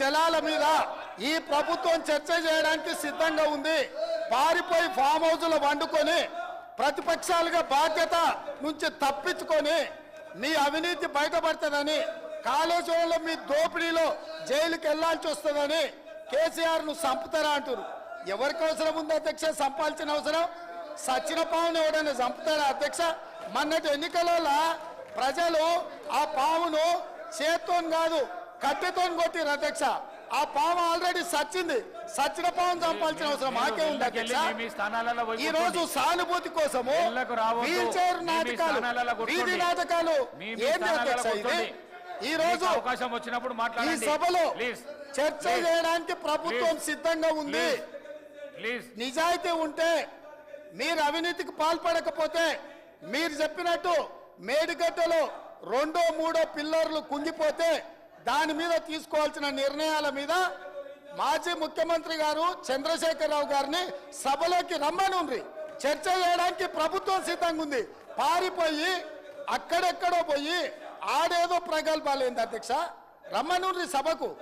జలాల మీద ఈ ప్రభుత్వం చర్చ చేయడానికి సిద్ధంగా ఉంది. పారిపోయి ఫామ్ హౌజులు వండుకొని ప్రతిపక్షాలుగా బాధ్యత నుంచి తప్పించుకొని మీ అవినీతి బయటపడుతుందని కాళేశ్వరంలో మీ దోపిడీలో జైలుకి వెళ్ళాల్సి వస్తుందని కేసీఆర్ను చంపుతారా అంటారు ఎవరికి అవసరం ఉంది అధ్యక్ష? చంపాల్సిన అవసరం? సచిన పావును ఎవడైనా చంపుతారా అధ్యక్ష? మొన్నటి ఎన్నికలలో ప్రజలు ఆ పావును చేత్తో కాదు కట్టెతో కొట్టిరు అధ్యక్ష ఆ పాము ఆల్రెడీ సచ్చింది సచ్చిన పాము చంపాల్సిన అవసరం మాకే ఉంది అధ్యక్ష ఈ రోజు. సానుభూతి కోసము. వీల్ చైర్ నాటకాలు. వీధి నాటకాలు ఏంది స్థానాలలో అధ్యక్ష ఇది. ఈ రోజు అవకాశం వచ్చినప్పుడు ఈ సభలో చర్చ. చేయడానికి ప్రభుత్వం. సిద్ధంగా ఉంది ప్లీజ్ నిజాయితీ ఉంటే మీరు అవినీతికి పాల్పడకపోతే మీరు చెప్పినట్టు మేడిగడ్డలో రెండో మూడో పిల్లర్లు కుంగిపోతే దాని మీద తీసుకోవాల్సిన నిర్ణయాల మీద మాజీ ముఖ్యమంత్రి గారు చంద్రశేఖరరావు గారిని సభలోకి రమ్మనుండ్రి. చర్చ చేయడానికి ప్రభుత్వం సిద్ధంగా ఉంది. పారిపోయి అక్కడెక్కడో పోయి ఆడేదో ప్రగల్భాలేంది అధ్యక్ష? రమ్మనుండ్రి సభకు.